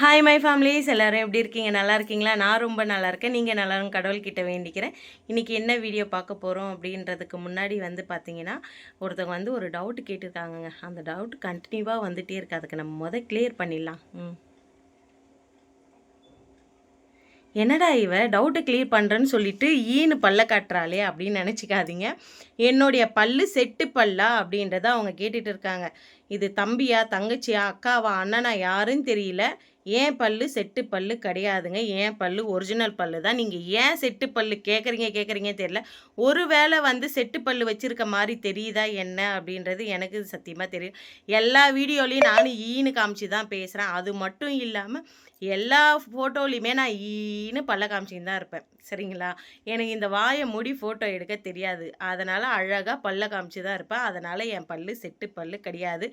Hi my families எல்லாரும் எப்படி இருக்கீங்க? நல்லா இருக்கீங்களா? நான் ரொம்ப நல்லா இருக்கேன். நீங்கள் நல்லாரும் கடவுள்கிட்ட வேண்டிக்கிறேன். இன்றைக்கி என்ன வீடியோ பார்க்க போகிறோம் அப்படின்றதுக்கு முன்னாடி வந்து பார்த்தீங்கன்னா ஒருத்தவங்க வந்து ஒரு டவுட் கேட்டிருக்காங்கங்க. அந்த டவுட் கண்டினியூவாக வந்துகிட்டே இருக்கு. அதுக்கு நம்ம முத கிளியர் பண்ணிடலாம். ம். என்னடா இவ? டவுட்டை கிளியர் பண்ணுறேன்னு சொல்லிட்டு ஈனு பல்ல காட்டுறாளே அப்படின்னு நினச்சிக்காதீங்க. என்னுடைய பல்லு செட்டு பல்லா அப்படின்றத அவங்க கேட்டுட்டு இருக்காங்க. இது தம்பியா தங்கச்சியா அக்காவா அண்ணனா யாருன்னு தெரியல. ஏன் பல்லு செட்டு பல்லு கிடையாதுங்க. ஏன் பல்லு ஒரிஜினல் பல்லு தான். நீங்கள் ஏன் செட்டு பல்லு கேட்குறீங்க கேட்குறீங்க தெரியல. ஒரு வேளை வந்து செட்டு பல்லு வச்சுருக்க மாதிரி தெரியுதா என்ன அப்படின்றது எனக்கு சத்தியமாக தெரியும் எல்லா வீடியோலையும் நானும் ஈன்னு காமிச்சு தான் பேசுகிறேன் அது மட்டும் இல்லாமல் எல்லா ஃபோட்டோலையுமே நான் ஈன்னு பல்ல காமிச்சின்னு தான் இருப்பேன். சரிங்களா? எனக்கு இந்த வாயை மூடி ஃபோட்டோ எடுக்க தெரியாது. அதனால் அழகாக பல்ல காமிச்சு தான் இருப்பேன். அதனால் என் பல்லு செட்டு பல்லு கிடையாது.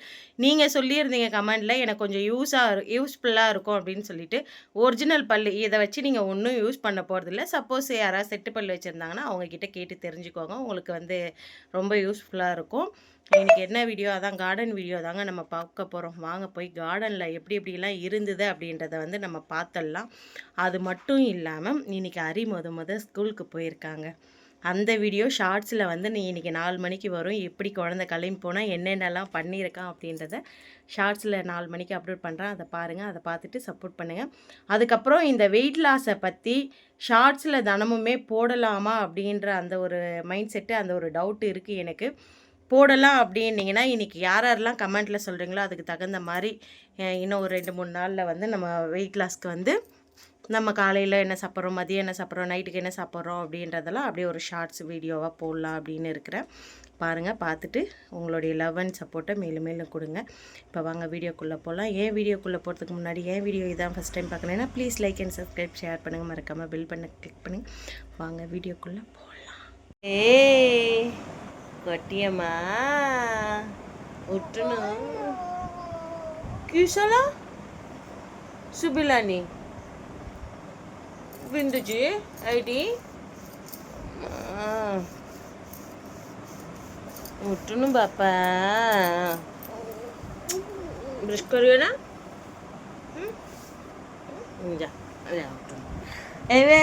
நீங்கள் சொல்லியிருந்தீங்க கமெண்டில் எனக்கு கொஞ்சம் யூஸாக யூஸ்ஃபுல்லாக இருக்கும் அப்படின்னு சொல்லிட்டு ஒரிஜினல் பல்லு இதை வச்சு நீங்கள் ஒன்றும் யூஸ் பண்ண போகிறதில்ல சப்போஸ் யாராவது செட்டு பல் வச்சுருந்தாங்கன்னா அவங்கக்கிட்ட கேட்டு தெரிஞ்சுக்கோங்க. உங்களுக்கு வந்து ரொம்ப யூஸ்ஃபுல்லாக இருக்கும். இன்றைக்கி என்ன வீடியோ? அதான் கார்டன் வீடியோ தாங்க நம்ம பார்க்க போகிறோம் வாங்க போய் கார்டனில் எப்படி எப்படிலாம் இருந்தது அப்படின்றத வந்து நம்ம பார்த்தலாம் அது மட்டும் இல்லாமல் இன்னைக்கு அரி முத முத ஸ்கூலுக்கு போயிருக்காங்க. அந்த வீடியோ ஷார்ட்ஸில் வந்து நீ இன்றைக்கி நாலு மணிக்கு வரும். எப்படி குழந்தை கிளம்பி போனால் என்னென்னலாம் பண்ணியிருக்கான் அப்படின்றத ஷார்ட்ஸில் நாலு மணிக்கு அப்லோட் பண்ணுறேன் அதை பாருங்கள் அதை பார்த்துட்டு சப்போர்ட் பண்ணுங்கள் அதுக்கப்புறம் இந்த வெயிட் லாஸை பற்றி ஷார்ட்ஸில் தினமுமே போடலாமா அப்படின்ற அந்த ஒரு மைண்ட் செட்டு அந்த ஒரு டவுட் இருக்குது எனக்கு. போடலாம் அப்படின்னீங்கன்னா இன்றைக்கி யார் யாரெல்லாம் கமெண்ட்டில் சொல்கிறீங்களோ அதுக்கு தகுந்த மாதிரி இன்னும் ஒரு ரெண்டு மூணு நாளில் வந்து நம்ம வெயிட் லாஸ்க்கு வந்து நம்ம காலையில் என்ன சாப்பிட்றோம் மதியம் என்ன சாப்பிட்றோம் நைட்டுக்கு என்ன சாப்பிட்றோம் அப்படின்றதெல்லாம் அப்படியே ஒரு ஷார்ட்ஸ் வீடியோவாக போடலாம் அப்படின்னு இருக்கிறேன். பாருங்கள் பார்த்துட்டு உங்களுடைய லவ் அண்ட் சப்போர்ட்டை மேலும் மேலும் கொடுங்க. இப்போ வாங்க வீடியோக்குள்ளே போகலாம் ஏன் வீடியோக்குள்ளே போகிறதுக்கு முன்னாடி ஏன் வீடியோ இதான் ஃபஸ்ட் டைம் பார்க்கணுன்னா please like and subscribe share பண்ணுங்கள் மறக்காமல் பில் பண்ண கிளிக் பண்ணுங்கள் வாங்க வீடியோக்குள்ளே போகலாம் ஏ கொட்டியம்மா. ஒட்டுணும் கியூஷலா சுபிலானி? బిందుజీ ఐడి ఉట్టును బాపా బ్రష్ करियो ना जा जा उठो एवे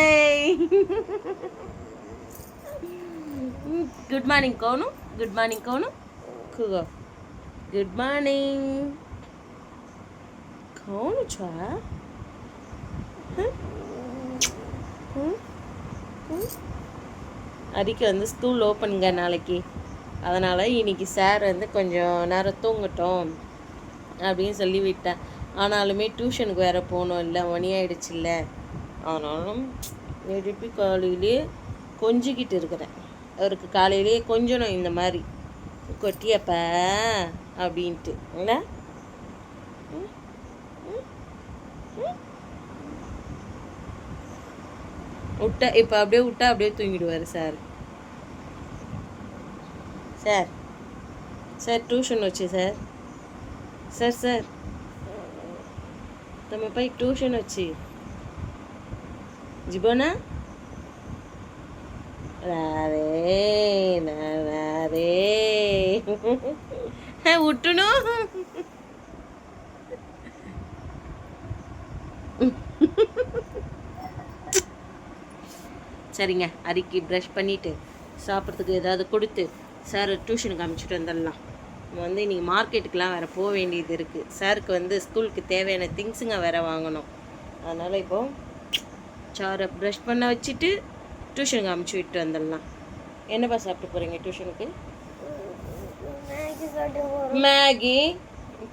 गुड मॉर्निंग कौन गुड मॉर्निंग कौन खुगो गुड मॉर्निंग कौन छुआ அரிக்கு வந்து ஸ்கூல் ஓப்பனுங்க நாளைக்கு. அதனால் இன்னைக்கு சார் வந்து கொஞ்சம் நேரம் தூங்கட்டும் அப்படின்னு சொல்லி விட்டேன். ஆனாலுமே டியூஷனுக்கு வேறு போகணும் இல்லை மணி ஆயிடுச்சுல்ல. ஆனாலும் எழுப்பி காலையிலே கொஞ்சிக்கிட்டு இருக்கிறேன். அவருக்கு காலையிலே கொஞ்சணும் இந்த மாதிரி. கொட்டியப்ப அப்படின்ட்டு. இல்லை விட்டா இப்போ அப்படியே விட்டா அப்படியே தூங்கிடுவார் சார் சார் சார் ట్యూషన్ వచ్చి సార్ సార్ సార్ తమ పై ట్యూషన్ వచ్చి జిబోనా రారే నా రారే ఉట్టును சரிங்க அரிக்கு ப்ரஷ் பண்ணிவிட்டு சாப்பிட்றதுக்கு ஏதாவது கொடுத்து சார் டியூஷனுக்கு அனுப்பிச்சிட்டு வந்துடலாம். நம்ம வந்து இன்றைக்கி மார்க்கெட்டுக்கெலாம் வேறு போக வேண்டியது இருக்குது சாருக்கு வந்து ஸ்கூலுக்கு தேவையான திங்ஸுங்க வேறு வாங்கணும். அதனால் இப்போ சாரை ப்ரஷ் பண்ண வச்சுட்டு டியூஷனுக்கு அனுப்பிச்சி விட்டு வந்துடலாம். என்னப்பா சாப்பிட்டு போகிறீங்க டியூஷனுக்கு மேகி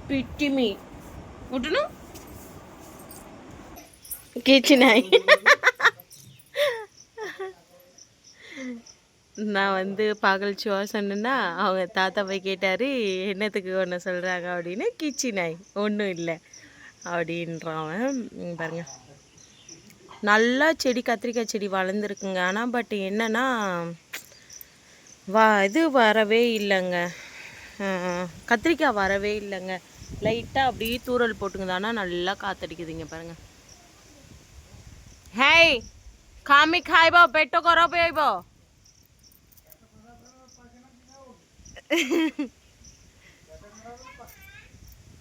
பிட்டிமி விட்டணும் கிச்சனாய் நான் வந்து பகல் சுவா அவங்க தாத்தா போய் கேட்டார் என்னத்துக்கு ஒன்று சொல்கிறாங்க அப்படின்னு. கிச்சி நாய். ஒன்றும் இல்லை. அப்படின்றவன் பாருங்க. நல்லா செடி கத்திரிக்காய் செடி வளர்ந்துருக்குங்க. ஆனால் பட் என்னென்னா வா இது வரவே இல்லைங்க. கத்திரிக்காய் வரவே இல்லைங்க. லைட்டாக அப்படியே தூரல் போட்டுங்க ஆனால் நல்லா காத்தடிக்குதுங்க. பாருங்கள் ஹேய்! காமிக் ஹாய்போ பெட்டோ கொரோ போய்போ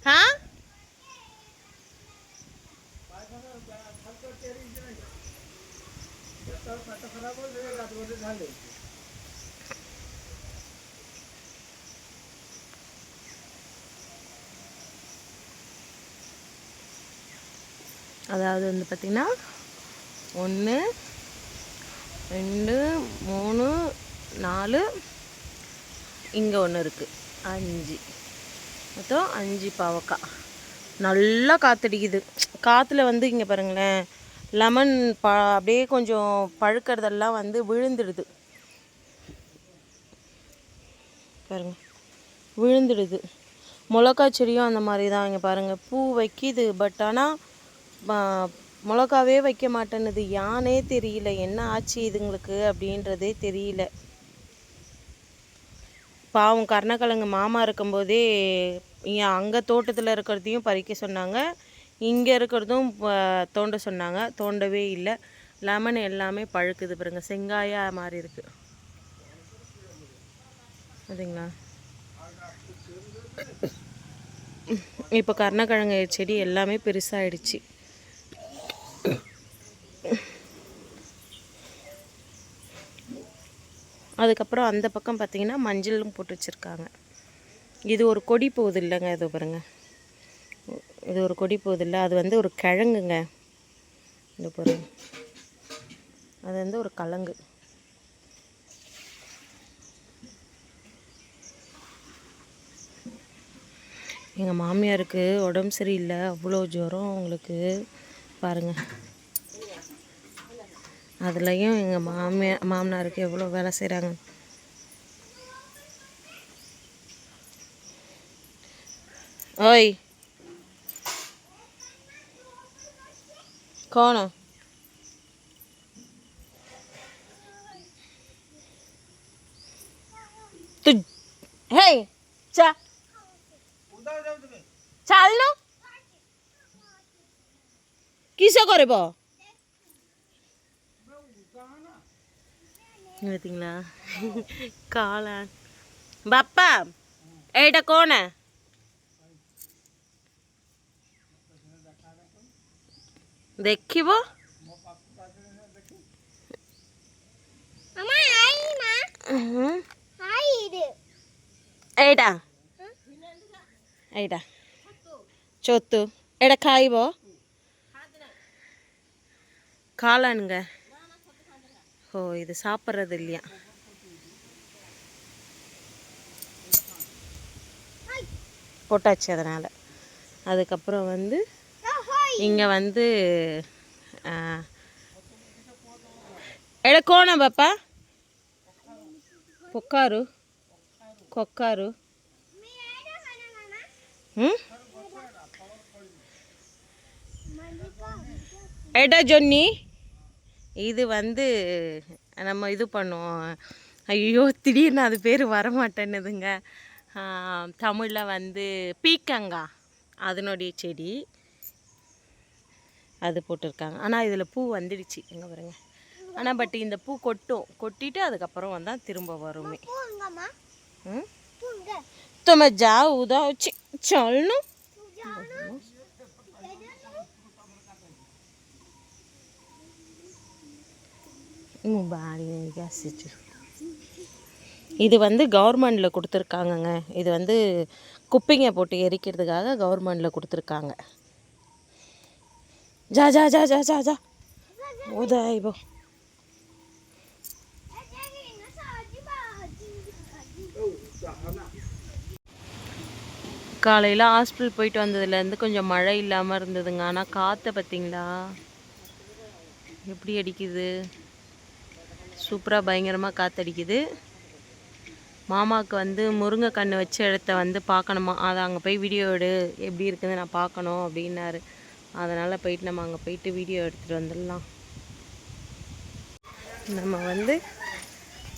हाँ? அதாவது வந்து பார்த்திங்கன்னா ஒன்று ரெண்டு மூணு நாலு இங்கே ஒன்று இருக்குது அஞ்சு. மொத்தம் அஞ்சு பாவக்காய் நல்லா காற்றடிக்குது காற்றுல வந்து இங்கே பாருங்களேன் லெமன் ப அப்படியே கொஞ்சம் பழுக்கிறதெல்லாம் வந்து விழுந்துடுது. பாருங்க விழுந்துடுது. மிளகா செடியும் அந்த மாதிரி தான் இங்கே பாருங்கள் பூ வைக்கிது பட் ஆனால் மிளகாவே வைக்க மாட்டேன்னுது. யானே தெரியல என்ன ஆச்சு இதுங்களுக்கு அப்படின்றதே தெரியல. பாவம் கருணக்கிழங்கு மாமா இருக்கும்போதே இங்கே அங்கே தோட்டத்தில் இருக்கிறதையும் பறிக்க சொன்னாங்க. இங்கே இருக்கிறதும் தோண்ட சொன்னாங்க. தோண்டவே இல்லை. லெமன் எல்லாமே பழுக்குது பாருங்கள் செங்காயாக மாதிரி இருக்குது சரிங்களா இப்போ கருணக்கிழங்கு செடி எல்லாமே பெருசாகிடுச்சு அதுக்கப்புறம் அந்த பக்கம் பார்த்திங்கன்னா மஞ்சளும் போட்டு வச்சுருக்காங்க. இது ஒரு கொடி போகுது இல்லைங்க இது பாருங்க. இது ஒரு கொடி போகுது இல்லை அது வந்து ஒரு கிழங்குங்க. இது பாருங்க. அது வந்து ஒரு கலங்கு. எங்கள் மாமியாருக்கு உடம்பு சரியில்லை. அவ்வளோ ஜுரம் அவங்களுக்கு. பாருங்கள் அதுலேயும் எங்கள் மாமியார் மாமனாருக்கு எவ்வளோ வேலை செய்கிறாங்க ஓய். கோணம். హే చా চাল ন কিসে করব பார்த்தீங்களா காளான் ବାପା ଏଇଟା କ'ଣ ଦେଖିବ ହୁଁ। ଏଇଟା ଏଇଟା சொத்து எடா காய்வோ காளானுங்க ஓ இது சாப்பிட்றது இல்லையா போட்டாச்சு அதனால் அதுக்கப்புறம் வந்து இங்கே வந்து ఎడ కోణ బాప పొక్కారు కొక్కారు హ్మ్? எடா ஜொன்னி இது வந்து நம்ம இது பண்ணுவோம். ஐயோ திடீர்னு அது பேர் வரமாட்டேன்னுதுங்க. தமிழில் வந்து பீக்கங்கா அதனுடைய செடி. அது போட்டிருக்காங்க. ஆனால் இதில் பூ வந்துடுச்சு. எங்கே பாருங்க. ஆனால் பட் இந்த பூ கொட்டும். கொட்டிட்டு அதுக்கப்புறம் வந்தால் திரும்ப வருமே. ம்? தும ஜா உதா சொல்லணும். இங்கே பாடி கேசிச்சு இது வந்து கவர்மெண்டில் கொடுத்துருக்காங்கங்க. இது வந்து குப்பைங்க போட்டு எரிக்கிறதுக்காக கவர்மெண்டில் கொடுத்துருக்காங்க. ஜா ஜா ஜா ஜா ஜா ஜா. உதாயிபோ காலையில் ஹாஸ்பிட்டல் போயிட்டு வந்ததுலேருந்து கொஞ்சம் மழை இல்லாமல் இருந்ததுங்க. ஆனால் காற்றை பார்த்தீங்களா எப்படி அடிக்குது? சூப்பராக பயங்கரமாக காற்றடிக்குது மாமாவுக்கு வந்து முருங்கை கன்று வச்ச இடத்த வந்து பார்க்கணுமா? அதை அங்கே போய் வீடியோ எடு. எப்படி இருக்குதுன்னு நான் பார்க்கணும் அப்படின்னாரு. அதனால் போயிட்டு நம்ம அங்கே போயிட்டு வீடியோ எடுத்துகிட்டு வந்துடலாம். நம்ம வந்து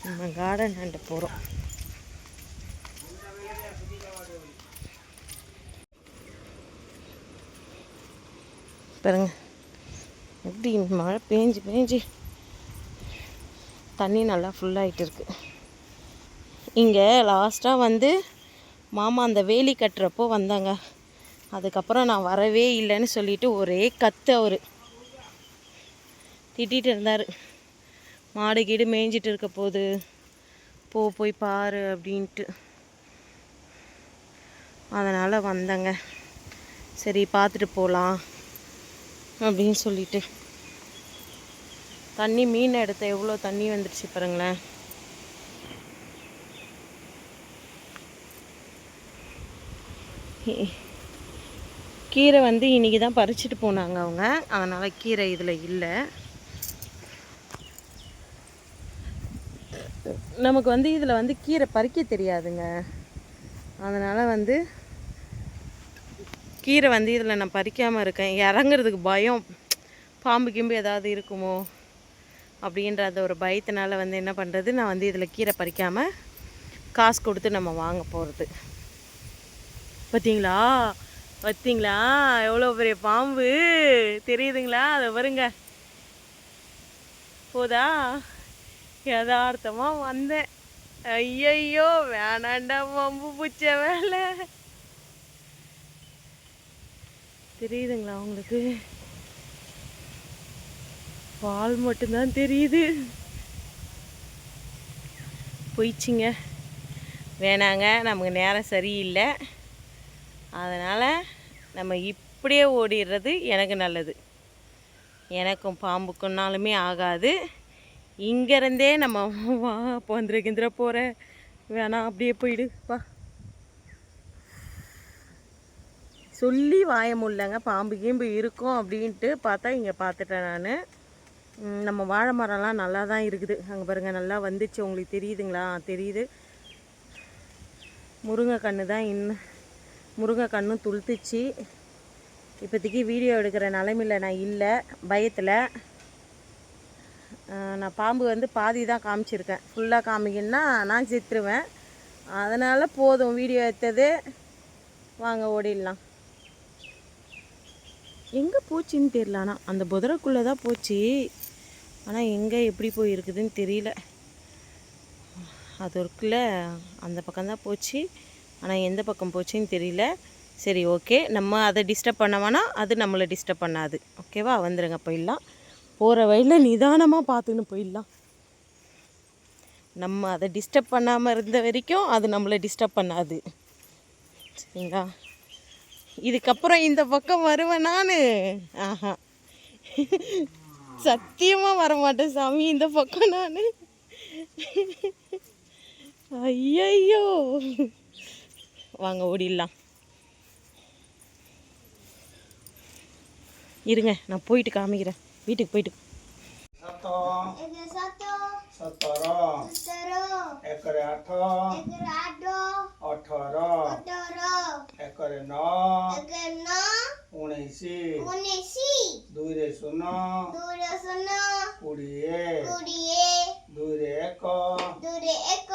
நம்ம கார்டன் ஹண்ட போகிறோம் பாருங்க. எப்படி மழை பேஞ்சு பேஞ்சு தண்ணி நல்லா ஃபுல்லாகிட்டு இருக்கு இங்கே லாஸ்ட்டாக வந்து மாமா அந்த வேலி கட்டுறப்போ வந்தாங்க. அதுக்கப்புறம் நான் வரவே இல்லைன்னு சொல்லிட்டு ஒரே கத்து அவர். திட்டிகிட்டு இருந்தார். மாடு கீடு மேய்ஞ்சிட்டு இருக்க போது போ போய் பாரு அப்படின்ட்டு. அதனால் வந்தேங்க. சரி பார்த்துட்டு போகலாம் அப்படின்னு சொல்லிட்டு. தண்ணி மீன் எடுத்த எவ்வளோ தண்ணி வந்துடுச்சு பாருங்களேன். கீரை வந்து இன்னைக்கு தான் பறிச்சுட்டு போனாங்க அவங்க. அதனால் கீரை இதில் இல்லை. நமக்கு வந்து இதில் வந்து கீரை பறிக்க தெரியாதுங்க. அதனால் வந்து கீரை வந்து இதில் நான் பறிக்காமல் இருக்கேன். இறங்குறதுக்கு பயம். பாம்பு கிம்பு ஏதாவது இருக்குமோ? அப்படின்ற அந்த ஒரு பயத்தினால வந்து என்ன பண்ணுறது நான் வந்து இதில் கீரை பறிக்காமல் காசு கொடுத்து நம்ம வாங்க போகிறது பார்த்தீங்களா பார்த்தீங்களா எவ்வளோ பெரிய பாம்பு? தெரியுதுங்களா? அதை வருங்க போதா? யதார்த்தமாக வந்தேன். ஐயையோ வேணாண்டா பாம்பு பூச்ச வேலை. தெரியுதுங்களா உங்களுக்கு? பால் மட்டும்தான் தெரியுது. போயிச்சுங்க வேணாங்க நமக்கு நேரம் சரியில்லை. அதனால் நம்ம இப்படியே ஓடிடுறது எனக்கு நல்லது. எனக்கும் பாம்புக்குன்னாலுமே ஆகாது. இங்கேருந்தே நம்ம வா பந்திர கிந்திர போகிற வேணாம் அப்படியே போயிடு வா. சொல்லி வாய முடியலங்க பாம்பு கீம்பு இருக்கும் அப்படின்ட்டு பார்த்தா இங்கே பார்த்துட்டேன் நான். நம்ம வாழை மரம்லாம் நல்லா தான் இருக்குது. அங்கே பாருங்கள் நல்லா வந்துச்சு. உங்களுக்கு தெரியுதுங்களா? தெரியுது. முருங்கை கன்று தான் இன்னும் முருங்கை கண்ணும் துளுத்துச்சு. இப்போதைக்கு வீடியோ எடுக்கிற நிலமையில் நான் இல்லை. பயத்தில். நான் பாம்பு வந்து பாதி தான் காமிச்சிருக்கேன். ஃபுல்லாக காமிக்கணுன்னா நான் செத்துருவேன். அதனால் போதும். வீடியோ எடுத்தது. வாங்க ஓடிடலாம். எங்கே போச்சுன்னு தெரியல ஆனால் அந்த புதரைக்குள்ளே தான் போச்சு. ஆனால் எங்கே எப்படி போய் இருக்குதுன்னு தெரியல. அது இருக்குல்ல அந்த பக்கம்தான் போச்சு. ஆனால் எந்த பக்கம் போச்சுன்னு தெரியல. சரி ஓகே. நம்ம அதை டிஸ்டர்ப் பண்ண அது நம்மளை டிஸ்டர்ப் பண்ணாது. ஓகேவா வந்துடுங்க போயிடலாம். போகிற வழியில் நிதானமாக பார்த்துன்னு போயிடலாம். நம்ம அதை டிஸ்டர்ப் பண்ணாமல் இருந்த வரைக்கும் அது நம்மளை டிஸ்டர்ப் பண்ணாது. சரிங்களா? இதுக்கப்புறம் இந்த பக்கம் வருவேன் நான். ஆஹா. சத்தியமாக வரமாட்டேன் சாமி இந்த பக்கம் நான். ஐயையோ. வாங்க ஓடிடலாம். இருங்க நான் போயிட்டு காமிக்கிறேன். வீட்டுக்கு போயிட்டு. सतर। एक आठ। अठर। एक उन्नीस। दुई शून कोड़े दुई एक। एक।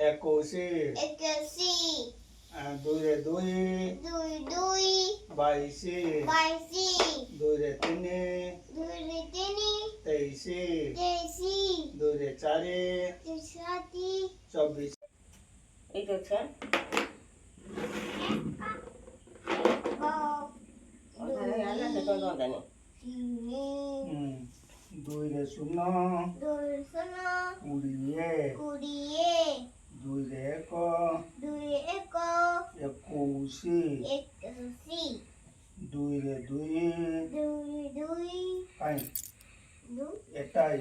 एकुश दुई दुई। বাইশে বাইশে দুরে তিনে দুরে তিনে তেইশে তেইশে দুরে চারে চারে চব্বিশ। এই তো হচ্ছে। দুই রে শূন্য দুই শূন্য কুড়িয়ে কুড়িয়ে দুই রে এক দুই এক একুশে এক দুই রে দুই। দুই আই এটাই।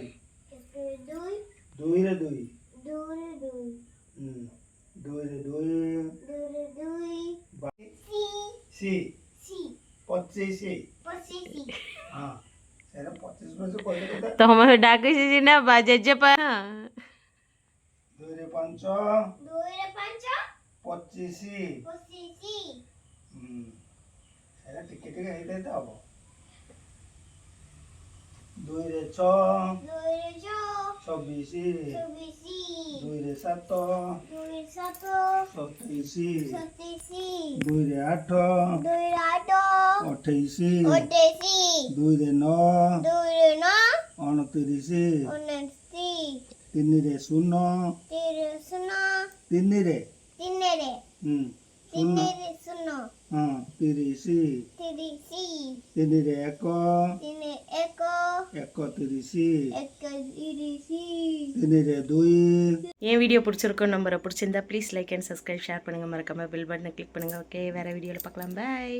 দুই দুই রে দুই। দুই রে দুই হুম দুই রে দুই। দুই রে দুই সি। সি সি পঁচিশে। পঁচিশে হ্যাঁ সেটা পঁচিশ বছর না বাজার যে পা। দুই রে পাঁচ। দুই রে পাঁচ। পঁচিশে পঁচিশে। ಎಲ್ಲ ಟಿಕೆಟಿಗೆ ಐದೈತೆ ಅವು দুইরে ছ চব্বিশি দুইরে সাত সতেইশি দুইরে আট অঠেইশি দুইরে ন অনতিরিশি তিনিরে শূন্য তিনিরে হুম শূন্য। ହୁଁ ଶୂନ ତିନିରେ ଶୂନ ହଁ ତିରିଶ ତିରିଶ ତିନିରେ ଏକ ତିନି ଏକ Eko tirisi. ekadisi. Tinire dui. என் வீடியோ பிடிச்சிருக்கோம் நம்பரை பிடிச்சிருந்தா please like and subscribe share பண்ணுங்கள் மறக்காமல் பெல் பட்டனை கிளிக் பண்ணுங்கள் ஓகே வேறு வீடியோவில் பார்க்கலாம் பை